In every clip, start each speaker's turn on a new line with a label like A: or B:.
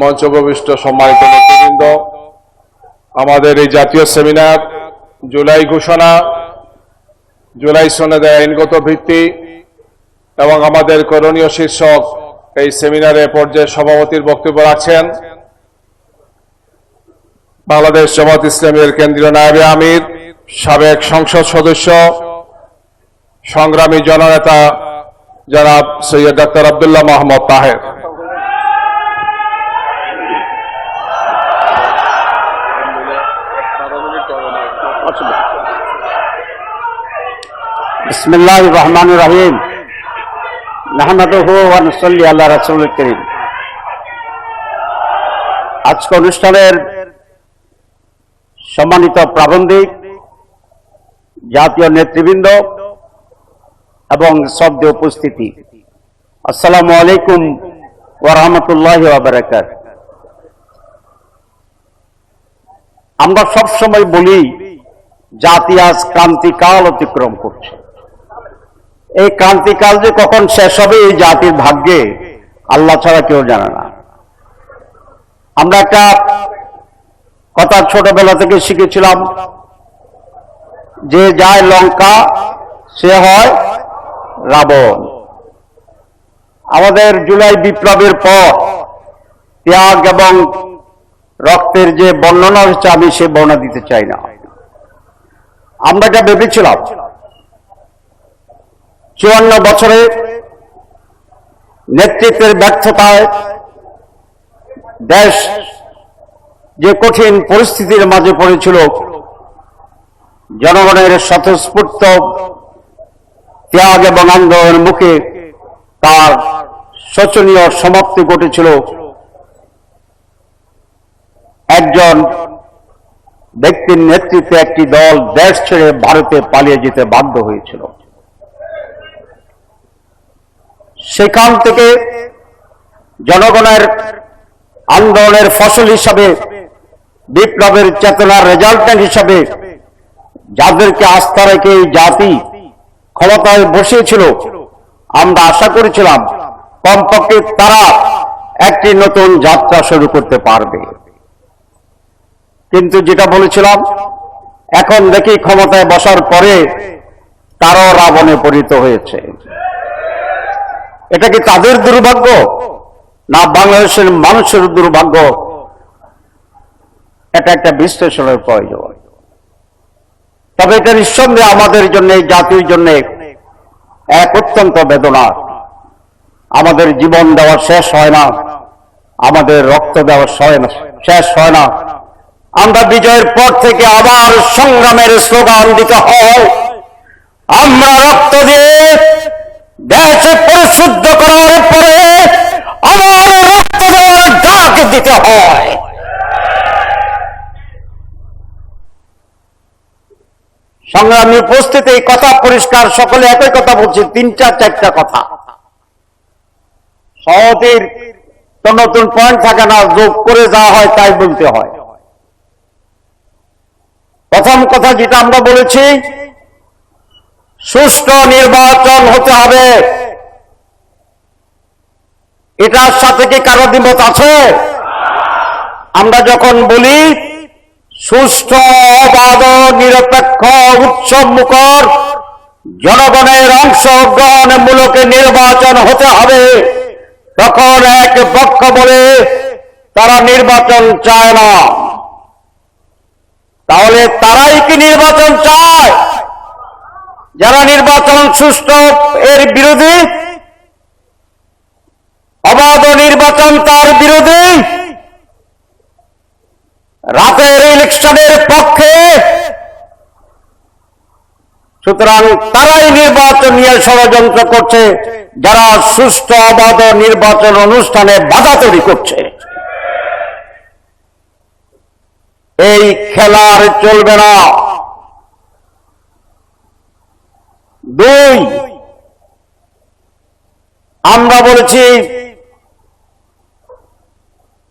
A: মঞ্চভূমিষ্ঠ সম্মানিত নেতৃবৃন্দ, আমাদের এই জাতীয় সেমিনার জুলাই ঘোষণা, জুলাই সনদের আইনগত ভিত্তি এবং আমাদের করণীয় শীর্ষক এই সেমিনারে পর্যায়ে সভাপতির বক্তব্য রাখছেন বাংলাদেশ জামাত ইসলামের কেন্দ্রীয় নায়বে আমির, সাবেক সংসদ সদস্য, সংগ্রামী জননেতা জনাব সৈয়দ ডাক্তার আবদুল্লাহ মোহাম্মদ তাহের।
B: বিসমিল্লাহ রহমান রহিম। নাহমাদুল্লি আল্লাহ রাসুল করিম। আজকে অনুষ্ঠানের সম্মানিত প্রাবন্ধিক, জাতীয় নেতৃবৃন্দ এবং শব্দ উপস্থিতি। আসসালামু আলাইকুম ওরহমতুল্লাহ বারাকাত আমরা সবসময় বলি, জাতি আজ ক্রান্তিকাল অতিক্রম করছে। এই ক্রান্তিকাল যে কখন শেষ হবে এই জাতির ভাগ্যে আল্লাহ ছাড়া কেউ জানে না। আমরা একটা কথা ছোটবেলা থেকে শিখেছিলাম যে যায় লঙ্কা, সে হয় রাবণ। আমাদের জুলাই বিপ্লবের পর ত্যাগ এবং রক্তের যে বর্ণনা হচ্ছে আমি সে বর্ণনা দিতে চাই না। আমরা যা ভেবেছিলাম চুয়ান্ন বছরে নেতৃত্বের ব্যর্থতায় দেশ যে কঠিন পরিস্থিতির মাঝে পড়েছিল, জনগণের স্বতঃস্ফূর্ত ত্যাগ এবং আন্দোলনের মুখে তার শোচনীয় সমাপ্তি ঘটেছিল। একজন ব্যক্তির নেতৃত্বে একটি দল দেশ ছেড়ে ভারতে পালিয়ে যেতে বাধ্য হয়েছিল। সেখান থেকে জনগণের আন্দোলনের ফসল হিসাবে, বিপ্লবের চেতনার রেজাল্টেন্ট হিসাবে যাদেরকে আস্থা রেখে এই জাতি ক্ষমতায় বসিয়েছিল, আমরা আশা করেছিলাম কমপক্ষে তারা একটি নতুন যাত্রা শুরু করতে পারবে। কিন্তু যেটা বলেছিলাম, এখন দেখি ক্ষমতায় বসার পরে তারাও রাবণে পরিণত হয়েছে। এটা কি তাদের দুর্ভাগ্য? না বাংলাদেশের মানুষের দুর্ভাগ্য? এটা একটা বিশ্লেষণের প্রয়োজন। তবে এটা নিঃসন্দেহে আমাদের জন্য, এই জাতির জন্য এক অত্যন্ত বেদনা। আমাদের জীবন দেওয়া শেষ হয় না। আমাদের রক্ত দেওয়া শেষ হয় না। আমরা বিজয়ের পর থেকে আবার সংগ্রামের স্লোগান দিতে হয়। আমরা রক্ত দিয়ে দেশে পরিশুদ্ধ করার পরে আমার ডাক দিতে হয়। সংগ্রামী উপস্থিতি, এই কথা পরিষ্কার, সকলে একই কথা বলছে তিনটা চারটা কথা। সহতির তো নতুন পয়েন্ট থাকে না, যোগ করে যাওয়া হয় তাই বলতে হয়। প্রথম কথা যেটা আমরা বলেছি সুষ্ঠু নির্বাচন হতে হবে। এটার সাথে কি কারও দ্বিমত আছে? আমরা যখন বলি, সুষ্ঠু, অবাধ, নিরপেক্ষ, উৎসব মুখর, জনগণের অংশগ্রহণমূলক নির্বাচন হতে হবে। তখন এক পক্ষ বলে, তারা নির্বাচন চায় না। তাহলে তারাই কি নির্বাচন চায়? যারা নির্বাচন সুষ্ঠু এর বিরোধী, অবাধ নির্বাচন তার বিরোধী, রাতের ইলেকশনের পক্ষে, সুতরাং তারাই নির্বাচন নিয়ে ষড়যন্ত্র করছে, যারা সুষ্ঠু অবাধ নির্বাচন অনুষ্ঠানে বাধা তৈরি করছে। এই খেলার চলবে না। দুই। আমরা বলেছি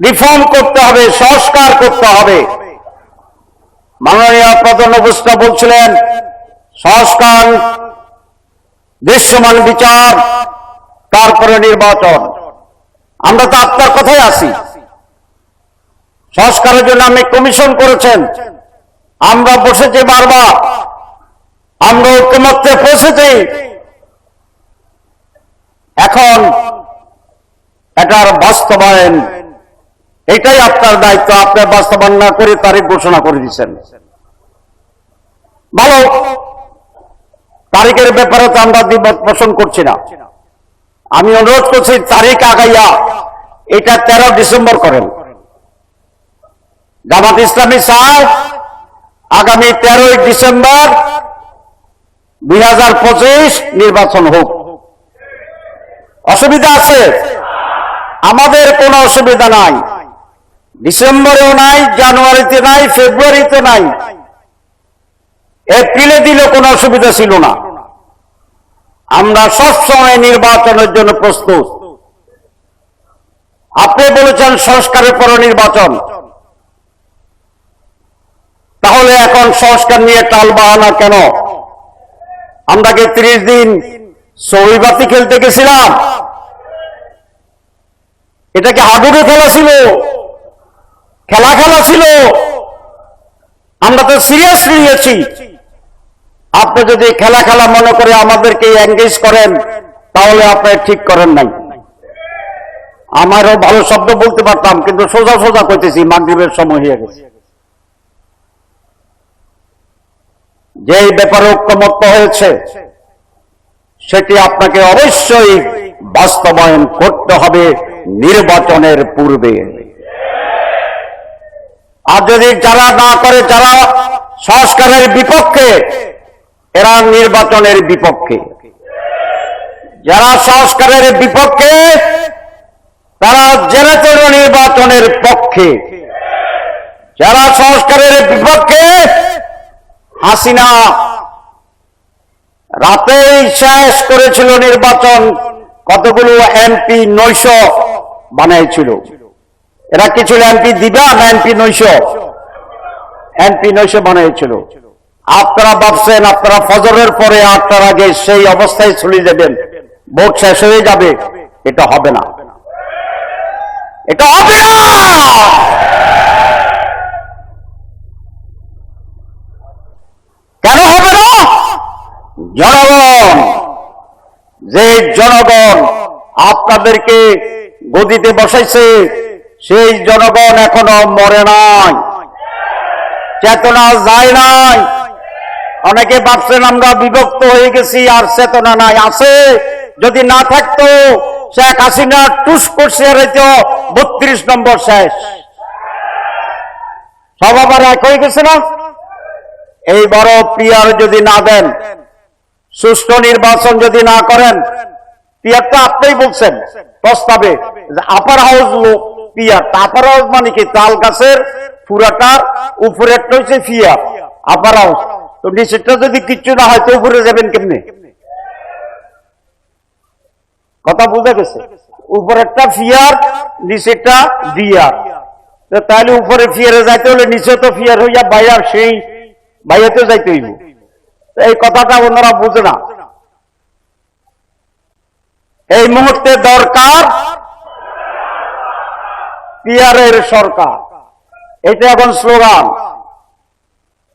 B: রিফর্ম করতে হবে, সংস্কার করতে হবে। মাননীয় প্রধান উপস্থিত বলছিলেন, সংস্কার, দৃশ্যমান বিচার, তারপরে নির্বাচন। আমরা তো আপনার কথাই আছি সংস্কারের জন্য আমি কমিশন করেছেন। আমরা বসেছি বারবার। আমরা ঐক্যমত্যে পৌঁছেছি। এখন এটার বাস্তবায়ন, এটাই আপনার দায়িত্ব। আপনি বাস্তবায়ন না করে তারিখ ঘোষণা করে দিচ্ছেন। ভালো, তারিখের ব্যাপারে তো আমরা দ্বিমত পোষণ করছি না। আমি অনুরোধ করছি, তারিখ আগাইয়া এটা তেরো ডিসেম্বর করেন। জামাত ইসলামী চায় আগামী তেরোই ডিসেম্বর দুই হাজার পঁচিশ নির্বাচন হোক। অসুবিধা আছে? আমাদের কোনো অসুবিধা নাই। ডিসেম্বরেও নাই, জানুয়ারিতে নাই, ফেব্রুয়ারিতে নাই। এপ্রিলে দিলে কোনো অসুবিধা ছিল না। আমরা সবসময় নির্বাচনের জন্য প্রস্তুত। আপনি বলেছেন সংস্কারের পর নির্বাচন। তাহলে এখন সংস্কার নিয়ে টাল বাহানা কেন? আমরা কি ত্রিশ দিন সবিবাতি খেলতে গেছিলাম। এটা কি হাডুডু খেলা ছিল। খেলা খেলা ছিল। আমরা তো সিরিয়াস নিয়েছি। আপনি যদি খেলা খেলা মনে করে আমাদেরকে এঙ্গেজ করেন, তাহলে আপনি ঠিক করেন নাই। আমারও ভালো শব্দ বলতে পারতাম, কিন্তু সোজা সোজা করতেছি মাগরীবের সময় হয়ে গেছে। যে ব্যাপারে ঐক্যমত্য হয়েছে, সেটি আপনাকে অবশ্যই বাস্তবায়ন করতে হবে নির্বাচনের পূর্বে। আর যদি যারা না করে, যারা সংস্কারের বিপক্ষে, এরা নির্বাচনের বিপক্ষে। যারা সংস্কারের বিপক্ষে, তারা জেনারেল নির্বাচনের পক্ষে। যারা সংস্কারের বিপক্ষে হাসিনা রাতেই শেষ করেছিল নির্বাচন, কতগুলো এমপি নৈশ বানিয়েছিল এরা কি ছিল এমপি দিবা না এমপি নৈশ? এমপি নৈশ বানিয়েছিল আপনারা ভাবছেন, আপনারা ফজরের পরে আটটার আগে সেই অবস্থায় চলে যাবেন, ভোট শেষ হয়ে যাবে, এটা হবে না। এটা হবে না! যে জনগণ আপনাদেরকে গদিতে বসাইছে, সেই জনগণ এখনও মরে নাই। চেতনা যায় নাই। অনেকে ভাবছেন আমরা বিভক্ত হয়ে গেছি, আর চেতনা নাই। আছে, যদি না থাকতো, শেখ হাসিনা টুস করছে বত্রিশ নম্বর শেষ। সব আবার এক হয়ে গেছে না? এই বড় পিয়ার যদি না দেন সুষ্ঠু নির্বাচন যদি না করেন, পিয়ারটা আপনি বলছেন প্রস্তাবে আপার হাউস লোক পিয়ার। আপার হাউস মানে কি? তাল গাছের পুরাটা উপরেরটা হচ্ছে ফিয়ার আপার হাউস তো নিচেরটা যদি কিচ্ছু না হয়, তো উপরে যাবেন কেমনে? কথা বুঝে গেছে? উপরেরটা ফিয়ার নিচেরটা বিয়ার তাহলে উপরে ফিয়ারে যাইতে হলে নিচে তো ফিয়ার হইয়া বাইয়ার সেই বাইয়াতে যাইতে হইব। তো এই কথাটা ওনারা বুঝে না। এই মুহূর্তে দরকার পিয়ারের সরকার। এটা এখন স্লোগান।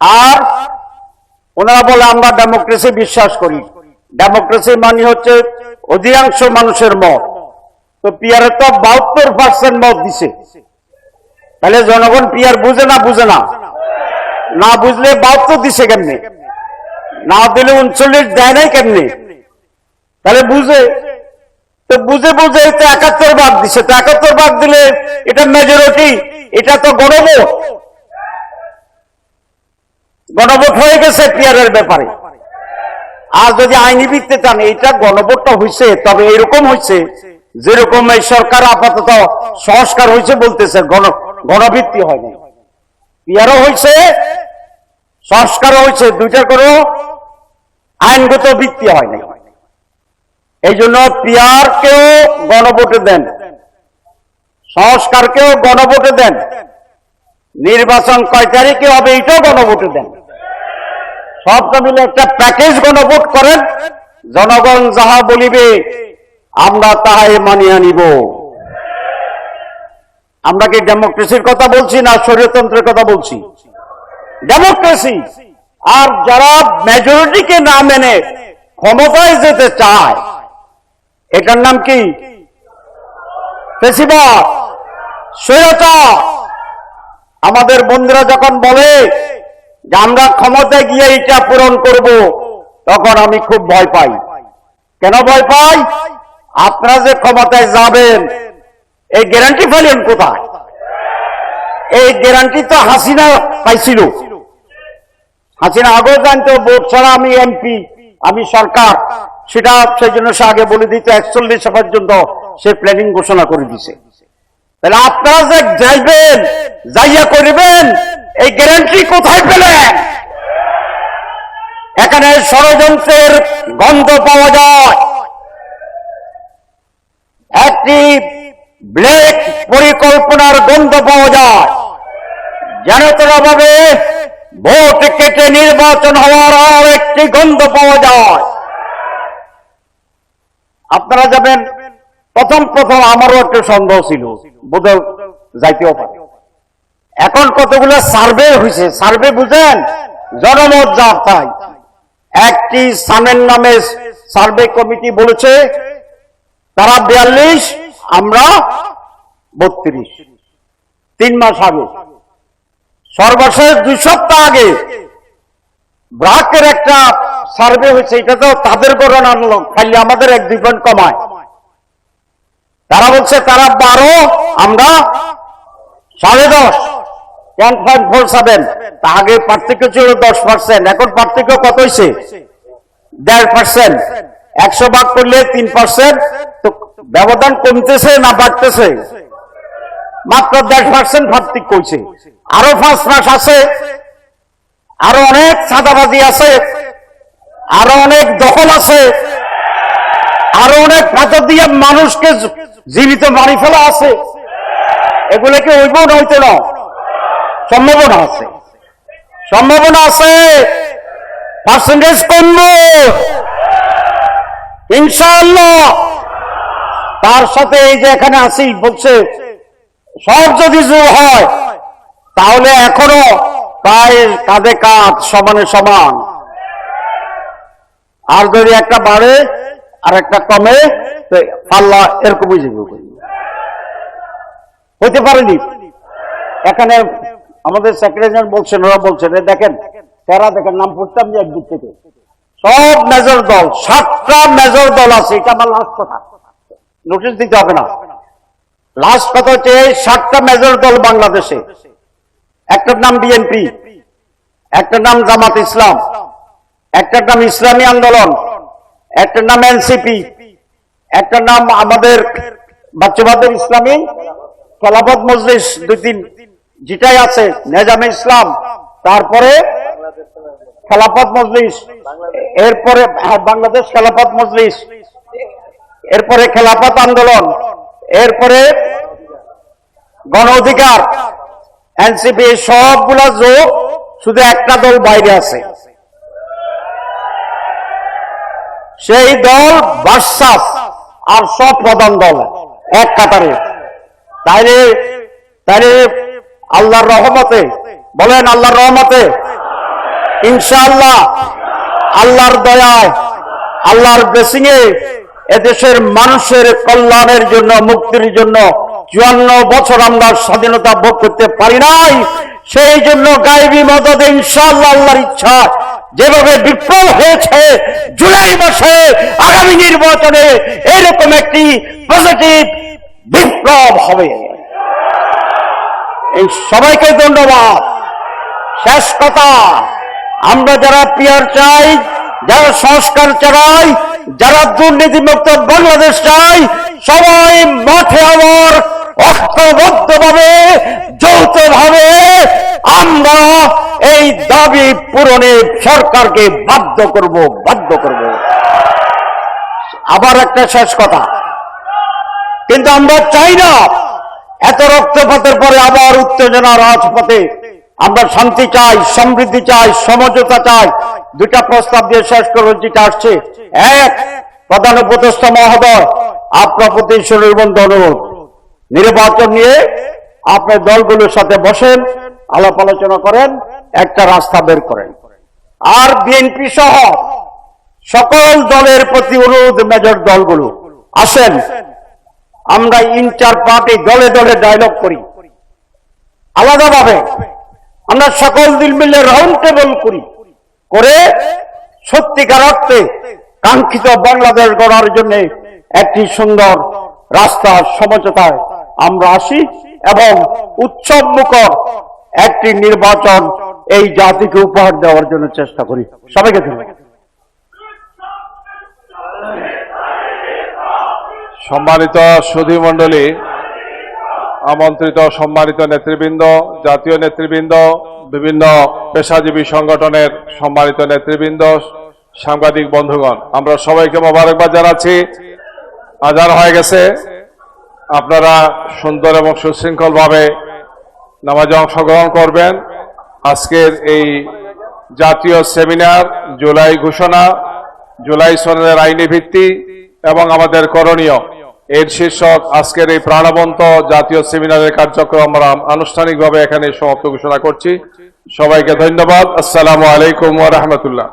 B: আর ওনারা বলে, আমরা ডেমোক্রেসি বিশ্বাস করি। ডেমোক্রেসি মানে হচ্ছে অধিকাংশ মানুষের মত। তো পিয়ারে তো বাহাত্তর পার্সেন্ট মত দিছে। তাহলে জনগণ পিয়ার বুঝে না বুঝে না। না বুঝলে বাহাত্তর দিছে কেমনে? না দিলে উনচল্লিশ দেয় নাই কেমনে? তাহলে বুঝে। তো বুঝে বুঝে একাত্তর ভাগ দিছে। তো একাত্তর ভাগ দিলে এটা মেজরিটি এটা তো গণভোট। গণভোট হয়ে গেছে পিয়ারের ব্যাপারে। আর যদি আইনি ভিত্তিতে চান এটা গণভোটটা হয়েছে তবে এরকম হয়েছে যেরকম এই সরকার আপাতত সংস্কার হয়েছে বলতেছে, গণ, গণভিত্তি হয়নি। পিয়ারও হয়েছে সংস্কারও হয়েছে দুইটার কোনো আইনগত বৃত্তি হয় নাই। এই জন্য পিয়ারকেও গণভোটে দেন, সংস্কারকেও গণভোটে দেন, নির্বাচন কয় তারিখে হবে এটাও গণভোটে দেন। সবটা মিলে একটা প্যাকেজ গণভোট করেন, জনগণ যাহা বলিবে, আমরা তাহাই মানিয়া নিব। আমরা কি ডেমোক্রেসির কথা বলছি না শরীরতন্ত্রের কথা বলছি? ডেমোক্রেসি! আর যারা মেজরিটিকে না মেনে ক্ষমতায় যেতে চায়, এটার নাম কি? আমাদের বন্ধুরা যখন বলে যে আমরা ক্ষমতায় গিয়ে এটা পূরণ করব, তখন আমি খুব ভয় পাই। কেন ভয় পাই? আপনারা যে ক্ষমতায় যাবেন, এই গ্যারান্টি পেলেন কোথায়? এই গ্যারান্টি তো হাসিনা পাইছিল। হাসিনা আগেও জানতো, ভোট ছাড়া আমি এমপি আমি সরকার। সেটা সেই জন্য সে আগে বলে দিত একচল্লিশ পর্যন্ত সে প্ল্যানিং ঘোষণা করে দিছে তাহলে আপনারা যে যাইবেন, যাইয়া করবেন, এই গ্যারান্টি কোথায় পেলেন? এখানে ষড়যন্ত্রের গন্ধ পাওয়া যায়। একটি ব্লেক পরিকল্পনার গন্ধ পাওয়া যায়। যেন তোরা ভাবে ভোট কেটে নির্বাচন হওয়ার আর একটি গন্ধ পাওয়া যায়। আপনারা যাবেন, প্রথম প্রথম আমারও একটু সন্দেহ ছিল, বোধহয় যাইতেও পারে। এখন কতগুলো সার্ভে হয়েছে সার্ভে বুঝেন? জনমত যা তাই। একটি সামের নামে সার্ভে কমিটি বলেছে, তারা বিয়াল্লিশ, আমরা বত্রিশ। তিন মাস আগে সর্বশেষ দুই সপ্তাহ আগে ব্রাকের একটা সার্ভে হয়েছে, এটা তো তাদের গণনা আনলো খালি আমাদের এক দুই পয়েন্ট কমায়। তারা বলছে, তারা বারো, আমরা সাড়ে দশ টেন পয়েন্ট ফোর সেভেন তা আগে পার্থক্য ছিল দশ পার্সেন্ট এখন পার্থক্য কত হয়েছে? দেড় পার্সেন্ট একশো ভাগ করলে তিন পার্সেন্ট তো ব্যবধান কমতেছে না বাড়তেছে? মাত্র দেড় পার্সেন্ট পার্থক্য হয়েছে আরও পাঁচ মাস আছে, আরও অনেক সাদাবাজি আছে, আরও অনেক দখল আছে, আরও অনেক পাথর দিয়ে মানুষকে জীবিত মারি ফেলা আছে। এগুলোকে হইব না হইতে না, সম্ভাবনা আছে। সম্ভাবনা আছে পার্সেন্টেজ কমবো। ইনশাআল্লাহ। তার সাথে এই যে এখানে আসি, বলছে সব যদি জোর হয়, তাহলে এখনও প্রায় কাঁধে কাঁধ, সমানে সমান। আর যদি একটা বাড়ে, আর একটা কমে পাল্লা এরকমই যাবে হইতে পারেনি? এখানে আমাদের সেক্রেটারি বলছেন, ওরা বলছেন দেখেন, তারা দেখেন, নাম পড়তাম যে একদিক থেকে। সব মেজর দল, সাতটা মেজর দল আছে, এটা আমার লাস্ট কথা। নোটিশ দিতে হবে না। লাস্ট কথা হচ্ছে সাতটা মেজর দল বাংলাদেশে। একটার নাম বিএনপি একটার নাম জামাত ইসলাম, একটার নাম ইসলামী আন্দোলন, একটার নাম এনসিপি একটার নাম আমাদের বাচ্চাবাদের ইসলামী খেলাফত মজলিস দুই তিন যেটাই আছে, নেজামে ইসলাম, তারপরে খেলাফত মজলিস, এরপরে বাংলাদেশ খেলাফত মজলিস, এরপরে খেলাফত আন্দোলন এরপরে গণ অধিকার, এনসিপি, সবগুলা যোগ শুধু একটা দল বাইরে আছে। সেই দল বাসাস আর সব প্রধান দল এক কাতারে। তাইলে তাইলে আল্লাহর রহমতে, বলেন আল্লাহর রহমতে, ইনশাআল্লাহ, আল্লাহর দয়ায়, আল্লাহর ব্লেসিং এ এদেশের মানুষের কল্যাণের জন্য, মুক্তির জন্য চুয়ান্ন বছর আমরা স্বাধীনতা ভোগ করতে পারি নাই। সেই জন্য গাইবী মদত ইনশাআল্লাহ আল্লাহর ইচ্ছা যেভাবে বিপ্লব হয়েছে, জুলাই মাসে আগামী নির্বাচনে এরকম একটি পজিটিভ বিপ্লব হবে। এই সবাইকে ধন্যবাদ। শেষ কথা, আমরা যারা পিয়ার চাই, যারা সংস্কার চাই যারা দুর্নীতিমুক্ত বাংলাদেশ চাই সবাই মাঠে আমার ঐক্যবদ্ধভাবে, যৌথভাবে আমরা এই দাবি পূরণে সরকারকে বাধ্য করব বাধ্য করব। আবার একটা শেষ কথা। কিন্তু আমরা চাই না, এত রক্তপাতের পরে আবার উত্তেজনা রাজপথে আমরা শান্তি চাই, সমৃদ্ধি চাই, সমঝোতা চাই। দুটা প্রস্তাব দিয়ে শেষ করব যেটা আসছে। এক, প্রধান উপদেষ্টা মহোদয়, আপনার প্রতি সুনির্বন্ধ অনুরোধ। নির্বাচন নিয়ে আপনার দলগুলোর সাথে বসেন, আলাপ আলোচনা করেন, একটা রাস্তা বের করেন। আর বিএনপি সহ সকল দলের প্রতি অনুরোধ মেজর দলগুলো, আসেন। আমরা ইন্টার পার্টি দলে দলে ডায়লগ করি। আলাদাভাবে আমরা সকল দিল মিলে রাউন্ড টেবল করি। করে সত্যিকার অর্থে কাঙ্ক্ষিত বাংলাদেশ গড়ার জন্য একটি সুন্দর রাস্তার সমঝোতায় আমরা আসি এবং উৎসব মুখর একটি নির্বাচন এই জাতিকে উপহার দেওয়ার জন্য চেষ্টা করি। সবাইকে
A: সম্মানিত সুধী মণ্ডলী আমন্ত্রিত সম্মানিত নেতৃবৃন্দ, জাতীয় নেতৃবৃন্দ, বিভিন্ন পেশাজীবী সংগঠনের সম্মানিত নেতৃবৃন্দ, সাংবাদিক বন্ধুগণ, আমরা সবাইকে মোবারকবাদ জানাচ্ছি। আজান হয়ে গেছে। আপনারা সুন্দর এবং সুশৃঙ্খলভাবে নামাজে অংশগ্রহণ করবেন। আজকের এই জাতীয় সেমিনার, জুলাই ঘোষণা, জুলাই সনের আইনি ভিত্তি এবং আমাদের করণীয়। এর শীর্ষক আজকের এই প্রাণবন্ত জাতীয় সেমিনারের কার্যক্রম আমরা আনুষ্ঠানিকভাবে এখানে সমাপ্ত ঘোষণা করছি। সবাইকে ধন্যবাদ। আসসালামু আলাইকুম রাহমাতুল্লাহ।